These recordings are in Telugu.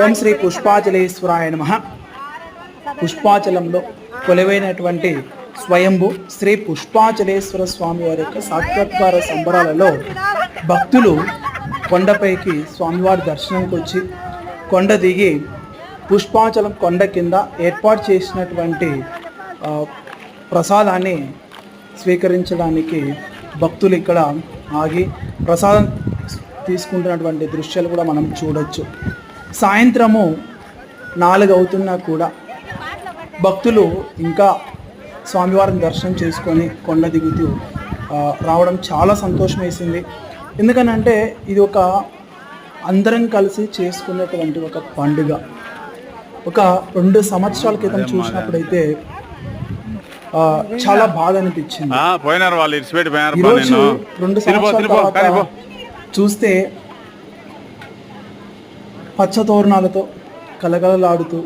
ఓం శ్రీ పుష్పాచలేశ్వరాయ నమ. పుష్పాచలంలో కొలువైనటువంటి స్వయంభు శ్రీ పుష్పాచలేశ్వర స్వామి వారి యొక్క సాక్షాత్కార సంబరాలలో భక్తులు కొండపైకి స్వామివారి దర్శనంకి వచ్చి కొండ దిగి పుష్పాచలం కొండ కింద ఏర్పాటు చేసినటువంటి ప్రసాదాన్ని స్వీకరించడానికి భక్తులు ఇక్కడ ఆగి ప్రసాదం తీసుకుంటున్నటువంటి దృశ్యాలు కూడా మనం చూడొచ్చు. సాయంత్రము నాలుగు అవుతున్నా కూడా భక్తులు ఇంకా స్వామివారిని దర్శనం చేసుకొని కొండ దిగుతూ రావడం చాలా సంతోషం వేసింది ఎందుకనంటే ఇది ఒక అందరం కలిసి చేసుకున్నటువంటి ఒక పండుగ. ఒక రెండు సంవత్సరాల క్రితం చూసినప్పుడైతే చాలా బాధ అనిపించింది. ఈరోజు రెండు సంవత్సరాల తర్వాత చూస్తే పచ్చ తోరణాలతో కలకలలాడుతూ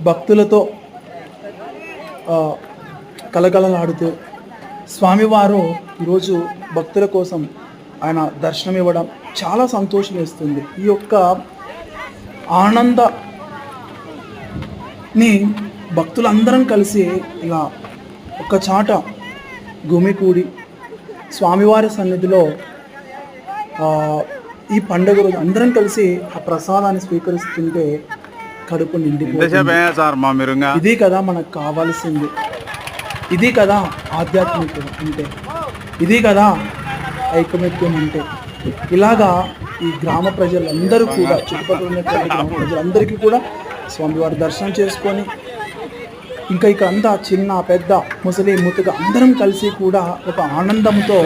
భక్తులతో ఆ, కలకలలాడుతూ స్వామివారు ఈరోజు భక్తుల కోసం ఆయన దర్శనం ఇవ్వడం చాలా సంతోషం ఇస్తుంది ఈ యొక్క ఆనందాన్ని భక్తులందరం కలిసి ఇలా ఒక చాట గుమికూడి స్వామివారి సన్నిధిలో ఈ పండుగ రోజు అందరం కలిసి ఆ ప్రసాదాన్ని స్వీకరిస్తుంటే కడుపు నిండిపోతుంది. ఇంకా ఇది కదా మనకు కావాల్సింది. ఇది కదా ఆధ్యాత్మికత అంటే. ఇది కదా ఐకమత్యం అంటే. ఇలాగా ఈ గ్రామ ప్రజలందరూ కూడా చుట్టుపక్కల ఉన్నటువంటి గ్రామ ప్రజలందరికీ కూడా స్వామివారి దర్శనం చేసుకొని ఇంకా ఇక అంతా చిన్న పెద్ద ముసలి ముతుక అందరం కలిసి కూడా ఒక ఆనందంతో